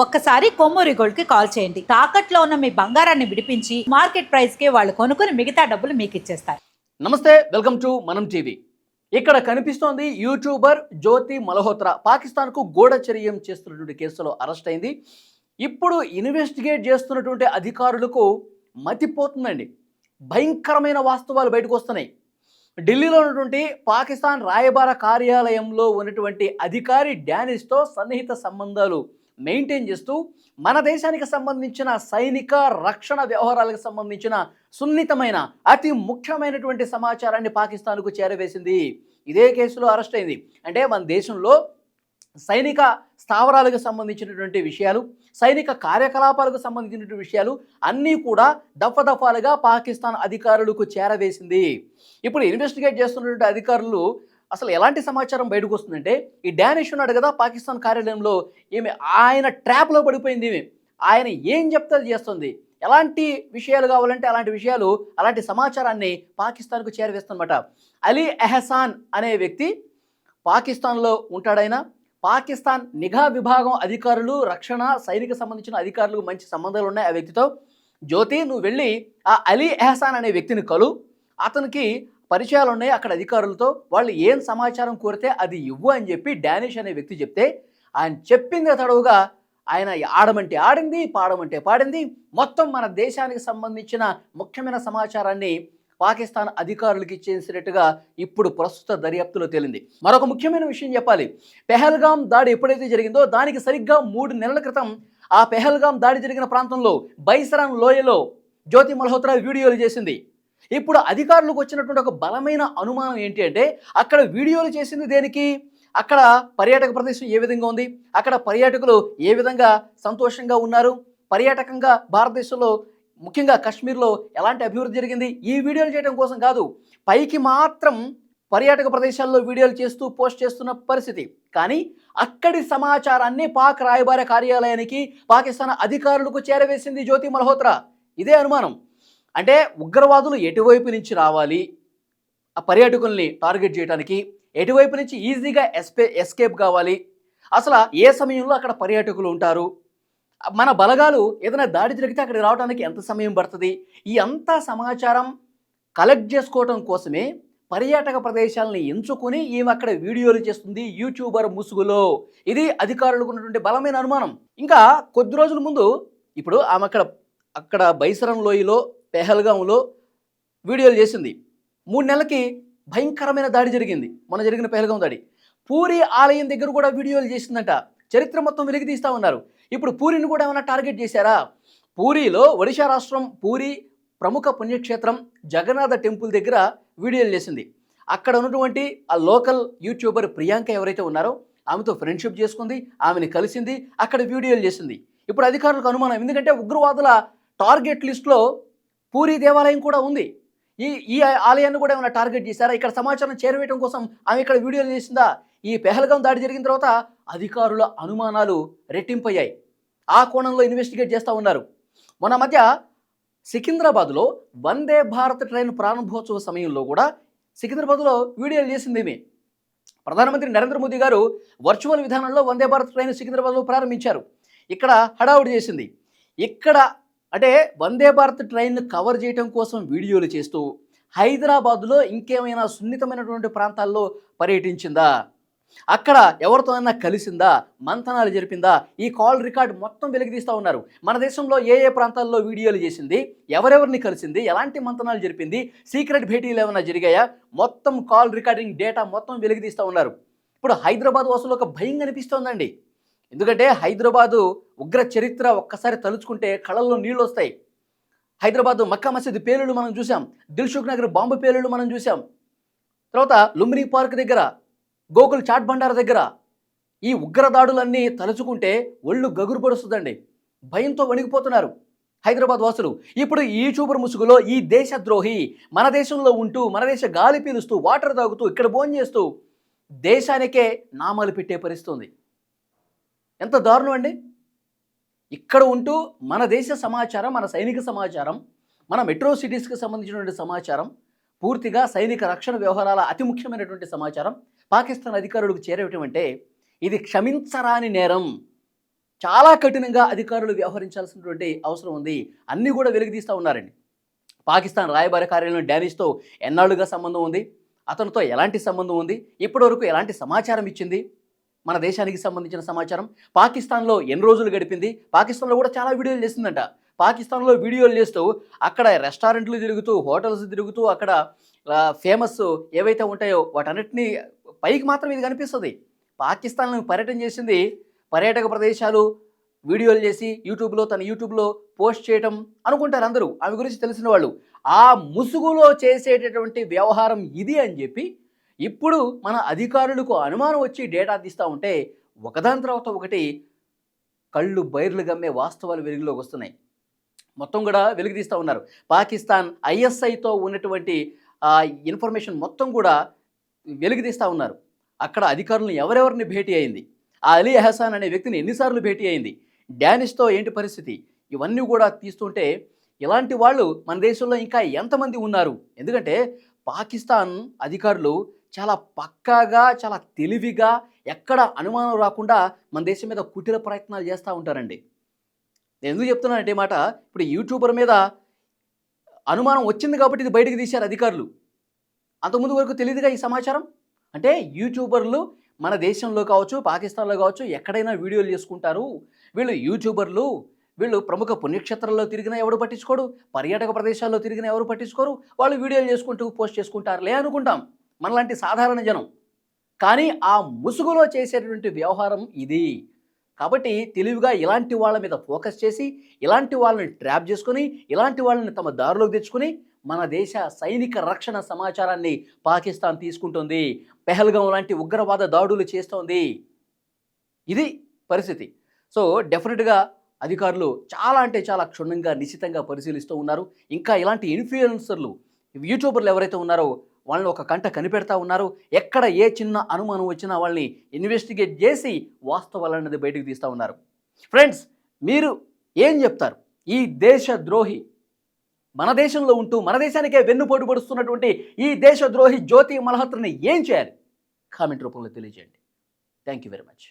ఒక్కసారి కొమ్మూరి గోల్డ్కి కాల్ చేయండి. తాకట్లో ఉన్న మీ బంగారాన్ని విడిపించి మార్కెట్ ప్రైస్కి వాళ్ళు కొనుక్కుని మిగతా డబ్బులు మీకు ఇచ్చేస్తారు. నమస్తే వెల్కమ్ టు మనం టీవీ. ఇక్కడ కనిపిస్తోంది యూట్యూబర్ జ్యోతి మల్హోత్రా. పాకిస్తాన్కు గూఢచర్యం చేస్తున్నటువంటి కేసులో అరెస్ట్ అయింది. ఇప్పుడు ఇన్వెస్టిగేట్ చేస్తున్నటువంటి అధికారులకు మతిపోతుందండి. భయంకరమైన వాస్తవాలు బయటకు వస్తున్నాయి. ఢిల్లీలో ఉన్నటువంటి పాకిస్తాన్ రాయబార కార్యాలయంలో ఉన్నటువంటి అధికారి డానిస్తో సన్నిహిత సంబంధాలు మెయింటైన్ చేస్తూ మన దేశానికి సంబంధించిన సైనిక రక్షణ వ్యవహారాలకు సంబంధించిన సున్నితమైన అతి ముఖ్యమైనటువంటి సమాచారాన్ని పాకిస్తాన్కు చేరవేసింది. ఇదే కేసులో అరెస్ట్ అయింది. అంటే మన దేశంలో సైనిక స్థావరాలకు సంబంధించినటువంటి విషయాలు సైనిక కార్యకలాపాలకు సంబంధించినటువంటి విషయాలు అన్నీ కూడా దఫదఫాలుగా పాకిస్తాన్ అధికారులకు చేరవేసింది. ఇప్పుడు ఇన్వెస్టిగేట్ చేస్తున్నటువంటి అధికారులు అసలు ఎలాంటి సమాచారం బయటకు వస్తుందంటే ఈ డానిష్ ఉన్నాడు కదా పాకిస్తాన్ కార్యాలయంలో ఈమె ఆయన ట్రాప్లో పడిపోయింది ఈమె. ఆయన ఏం చెప్తే అది చేస్తుంది? ఎలాంటి విషయాలు కావాలంటే అలాంటి విషయాలు అలాంటి సమాచారాన్ని పాకిస్తాన్కు చేరవేస్తుందన్నమాట. అలీ ఎహసాన్ అనే వ్యక్తి పాకిస్తాన్లో ఉంటాడైనా పాకిస్తాన్ నిఘా విభాగం అధికారులు రక్షణ సైనిక సంబంధించిన అధికారులకు మంచి సంబంధాలు ఉన్నాయి ఆ వ్యక్తితో. జ్యోతి నువ్వు వెళ్ళి ఆ అలీ ఎహసాన్ అనే వ్యక్తిని కలు. అతనికి పరిచయాలు ఉన్నాయి అక్కడ అధికారులతో వాళ్ళు ఏం సమాచారం కోరితే అది ఇవ్వు అని చెప్పి డానిష్ అనే వ్యక్తి చెప్తే ఆయన చెప్పింది తడవుగా ఆయన ఆడమంటే ఆడింది పాడమంటే పాడింది. మొత్తం మన దేశానికి సంబంధించిన ముఖ్యమైన సమాచారాన్ని పాకిస్తాన్ అధికారులకు ఇచ్చేసినట్టుగా ఇప్పుడు ప్రస్తుత దర్యాప్తులో తేలింది. మరొక ముఖ్యమైన విషయం చెప్పాలి. పెహల్గాం దాడి ఎప్పుడైతే జరిగిందో దానికి సరిగ్గా మూడు నెలల క్రితం ఆ పెహల్గాం దాడి జరిగిన ప్రాంతంలో బైసరాన్ లోయలో జ్యోతి మల్హోత్రా వీడియోలు చేసింది. ఇప్పుడు అధికారులకు వచ్చినటువంటి ఒక బలమైన అనుమానం ఏంటి అంటే అక్కడ వీడియోలు చేసింది దేనికి? అక్కడ పర్యాటక ప్రదేశం ఏ విధంగా ఉంది? అక్కడ పర్యాటకులు ఏ విధంగా సంతోషంగా ఉన్నారు? పర్యాటకంగా భారతదేశంలో ముఖ్యంగా కాశ్మీర్లో ఎలాంటి అభివృద్ధి జరిగింది? ఈ వీడియోలు చేయడం కోసం కాదు పైకి మాత్రం పర్యాటక ప్రదేశాల్లో వీడియోలు చేస్తూ పోస్ట్ చేస్తున్న పరిస్థితి. కానీ అక్కడి సమాచారాన్ని పాక్ రాయబార కార్యాలయానికి పాకిస్తాన్ అధికారులకు చేరవేసింది జ్యోతి మల్హోత్రా. ఇదే అనుమానం. అంటే ఉగ్రవాదులు ఎటువైపు నుంచి రావాలి? ఆ పర్యాటకుల్ని టార్గెట్ చేయడానికి ఎటువైపు నుంచి ఈజీగా ఎస్పే ఎస్కేప్ కావాలి? అసలు ఏ సమయంలో అక్కడ పర్యాటకులు ఉంటారు? మన బలగాలు ఏదైనా దాడి జరిగితే అక్కడికి రావడానికి ఎంత సమయం పడుతుంది? ఈ అంతా సమాచారం కలెక్ట్ చేసుకోవడం కోసమే పర్యాటక ప్రదేశాలను ఎంచుకొని ఈమె అక్కడ వీడియోలు చేస్తుంది యూట్యూబర్ ముసుగులో. ఇది అధికారులకు ఉన్నటువంటి బలమైన అనుమానం. ఇంకా కొద్ది రోజుల ముందు ఇప్పుడు ఆమె అక్కడ అక్కడ బైసరం లోయలో పెహల్గాంలో వీడియోలు చేసింది. మూడు నెలలకి భయంకరమైన దాడి జరిగింది. మన జరిగిన పెహల్గాం దాడి. పూరి ఆలయం దగ్గర కూడా వీడియోలు చేసిందంట. చరిత్ర మొత్తం వెలికి తీస్తా ఉన్నారు. ఇప్పుడు పూరిని కూడా ఏమైనా టార్గెట్ చేశారా? పూరిలో ఒడిశా రాష్ట్రం పూరి ప్రముఖ పుణ్యక్షేత్రం జగన్నాథ టెంపుల్ దగ్గర వీడియోలు చేసింది. అక్కడ ఉన్నటువంటి ఆ లోకల్ యూట్యూబర్ ప్రియాంక ఎవరైతే ఉన్నారో ఆమెతో ఫ్రెండ్షిప్ చేసుకుంది ఆమెని కలిసింది అక్కడ వీడియోలు చేసింది. ఇప్పుడు అధికారులకు అనుమానం. ఎందుకంటే ఉగ్రవాదుల టార్గెట్ లిస్ట్లో పూరి దేవాలయం కూడా ఉంది. ఈ ఈ ఆలయాన్ని కూడా ఏమైనా టార్గెట్ చేశారా? ఇక్కడ సమాచారం చేరవేయడం కోసం ఆమె ఇక్కడ వీడియోలు చేసిందా? ఈ పెహల్గాం దాడి జరిగిన తర్వాత అధికారుల అనుమానాలు రెట్టింపయ్యాయి. ఆ కోణంలో ఇన్వెస్టిగేట్ చేస్తూ ఉన్నారు. మొన్న మధ్య సికింద్రాబాద్లో వందే భారత్ ట్రైన్ ప్రారంభోత్సవ సమయంలో కూడా సికింద్రాబాద్లో వీడియోలు చేసింది ఈమె. ప్రధానమంత్రి నరేంద్ర మోదీ గారు వర్చువల్ విధానంలో వందే భారత్ ట్రైన్ సికింద్రాబాద్లో ప్రారంభించారు. ఇక్కడ హడావుడి చేసింది. ఇక్కడ అంటే వందే భారత్ ట్రైన్ కవర్ చేయడం కోసం వీడియోలు చేస్తూ హైదరాబాద్లో ఇంకేమైనా సున్నితమైనటువంటి ప్రాంతాల్లో పర్యటించిందా? అక్కడ ఎవరితో అయినా కలిసిందా? మంతనాలు జరిపిందా? ఈ కాల్ రికార్డ్ మొత్తం వెలికితీస్తూ ఉన్నారు. మన దేశంలో ఏ ఏ ప్రాంతాల్లో వీడియోలు చేసింది? ఎవరెవరిని కలిసింది? ఎలాంటి మంతనాలు జరిపింది? సీక్రెట్ భేటీలు ఏమైనా జరిగాయా? మొత్తం కాల్ రికార్డింగ్ డేటా మొత్తం వెలికితీస్తూ ఉన్నారు. ఇప్పుడు హైదరాబాద్ వాసులు ఒక భయం కనిపిస్తోందండి ఎందుకంటే హైదరాబాదు ఉగ్ర చరిత్ర ఒక్కసారి తలుచుకుంటే కళల్లో నీళ్ళు వస్తాయి హైదరాబాదు మక్కా మసీద్ పేలుళ్ళు మనం చూసాం దిల్సుఖ్ నగర్ బాంబు పేలుళ్ళు మనం చూసాం తర్వాత లుంబిని పార్క్ దగ్గర గోకుల్ చాట్ బండార దగ్గర ఈ ఉగ్రదాడులన్నీ తలుచుకుంటే ఒళ్ళు గగురు పడుస్తుందండి. భయంతో వణిగిపోతున్నారు హైదరాబాద్ వాసులు. ఇప్పుడు ఈ చూపురు ముసుగులో ఈ దేశద్రోహి మన దేశంలో ఉంటూ మన దేశ గాలి పీలుస్తూ వాటర్ తాగుతూ ఇక్కడ భోజనం చేస్తూ దేశానికే నామాలు పెట్టే పరిస్థితుంది ఎంత దారుణం అండి? ఇక్కడ ఉంటూ మన దేశ సమాచారం మన సైనిక సమాచారం మన మెట్రో సిటీస్కి సంబంధించినటువంటి సమాచారం పూర్తిగా సైనిక రక్షణ వ్యవహారాల అతి ముఖ్యమైనటువంటి సమాచారం పాకిస్తాన్ అధికారులకు చేరవేయటం అంటే ఇది క్షమించరాని నేరం. చాలా కఠినంగా అధికారులు వ్యవహరించాల్సినటువంటి అవసరం ఉంది. అన్నీ కూడా వెలుగుతీస్తూ ఉన్నారండి. పాకిస్తాన్ రాయబార కార్యాలయం డానిష్తో ఎన్నాళ్ళుగా సంబంధం ఉంది. అతనితో ఎలాంటి సంబంధం ఉంది? ఇప్పటివరకు ఎలాంటి సమాచారం ఇచ్చింది? మన దేశానికి సంబంధించిన సమాచారం. పాకిస్తాన్లో ఎన్ని రోజులు గడిపింది? పాకిస్తాన్లో కూడా చాలా వీడియోలు చేసిందంట. పాకిస్తాన్లో వీడియోలు చేస్తూ అక్కడ రెస్టారెంట్లు తిరుగుతూ హోటల్స్ తిరుగుతూ అక్కడ ఫేమస్ ఏవైతే ఉంటాయో వాటన్నిటిని పైకి మాత్రం ఇది కనిపిస్తుంది. పాకిస్తాన్ పర్యటన చేసింది పర్యాటక ప్రదేశాలు వీడియోలు చేసి యూట్యూబ్లో తన యూట్యూబ్లో పోస్ట్ చేయటం అనుకుంటారు అందరూ. ఆమె గురించి తెలిసిన వాళ్ళు. ఆ ముసుగులో చేసేటటువంటి వ్యవహారం ఇది అని చెప్పి ఇప్పుడు మన అధికారులకు అనుమానం వచ్చి డేటా తీస్తూ ఉంటే ఒకదాని తర్వాత ఒకటి కళ్ళు బైర్లు గమ్మే వాస్తవాలు వెలుగులోకి వస్తున్నాయి. మొత్తం కూడా వెలుగు తీస్తూ ఉన్నారు. పాకిస్తాన్ ఐఎస్ఐతో ఉన్నటువంటి ఆ ఇన్ఫర్మేషన్ మొత్తం కూడా వెలుగు తీస్తూ ఉన్నారు. అక్కడ అధికారులను ఎవరెవరిని భేటీ అయింది? ఆ అలీ అహసాన్ అనే వ్యక్తిని ఎన్నిసార్లు భేటీ అయింది? డానిష్తో ఏంటి పరిస్థితి? ఇవన్నీ కూడా తీస్తుంటే ఇలాంటి వాళ్ళు మన దేశంలో ఇంకా ఎంతమంది ఉన్నారు? ఎందుకంటే పాకిస్తాన్ అధికారులు చాలా పక్కాగా చాలా తెలివిగా ఎక్కడ అనుమానం రాకుండా మన దేశం మీద కుటీర ప్రయత్నాలు చేస్తూ ఉంటారండి. నేను ఎందుకు చెప్తున్నానంటే మాట ఇప్పుడు యూట్యూబర్ మీద అనుమానం వచ్చింది కాబట్టి ఇది బయటకు తీశారు అధికారులు. అంతకుముందు వరకు తెలియదుగా ఈ సమాచారం? అంటే యూట్యూబర్లు మన దేశంలో కావచ్చు పాకిస్తాన్లో కావచ్చు ఎక్కడైనా వీడియోలు చేసుకుంటారు. వీళ్ళు యూట్యూబర్లు వీళ్ళు ప్రముఖ పుణ్యక్షేత్రాల్లో తిరిగినా ఎవరు పట్టించుకోడు? పర్యాటక ప్రదేశాల్లో తిరిగినా ఎవరు పట్టించుకోరు? వాళ్ళు వీడియోలు చేసుకుంటూ పోస్ట్ చేసుకుంటారులే అనుకుంటాం. మనలాంటి సాధారణ జనం. కానీ ఆ ముసుగులో చేసేటటువంటి వ్యవహారం ఇది. కాబట్టి తెలివిగా ఇలాంటి వాళ్ళ మీద ఫోకస్ చేసి ఇలాంటి వాళ్ళని ట్రాప్ చేసుకుని ఇలాంటి వాళ్ళని తమ దారిలోకి తెచ్చుకుని మన దేశ సైనిక రక్షణ సమాచారాన్ని పాకిస్తాన్ తీసుకుంటుంది. పెహల్గాం లాంటి ఉగ్రవాద దాడులు చేస్తోంది. ఇది పరిస్థితి. సో డెఫినెట్గా అధికారులు చాలా అంటే చాలా క్షుణ్ణంగా నిశ్చితంగా పరిశీలిస్తూ ఉన్నారు. ఇంకా ఇలాంటి ఇన్ఫ్లుయెన్సర్లు యూట్యూబర్లు ఎవరైతే ఉన్నారో వాళ్ళని ఒక కంట కనిపెడతా ఉన్నారు. ఎక్కడ ఏ చిన్న అనుమానం వచ్చినా వాళ్ళని ఇన్వెస్టిగేట్ చేసి వాస్తవాలన్నది బయటకు తీస్తూ ఉన్నారు. ఫ్రెండ్స్ మీరు ఏం చెప్తారు? ఈ దేశ ద్రోహి మన దేశంలో ఉంటూ మన దేశానికే వెన్నుపోటు పడుస్తున్నటువంటి ఈ దేశ ద్రోహి జ్యోతి మల్హోత్రని ఏం చేయాలి? కామెంట్ రూపంలో తెలియజేయండి. Thank you very much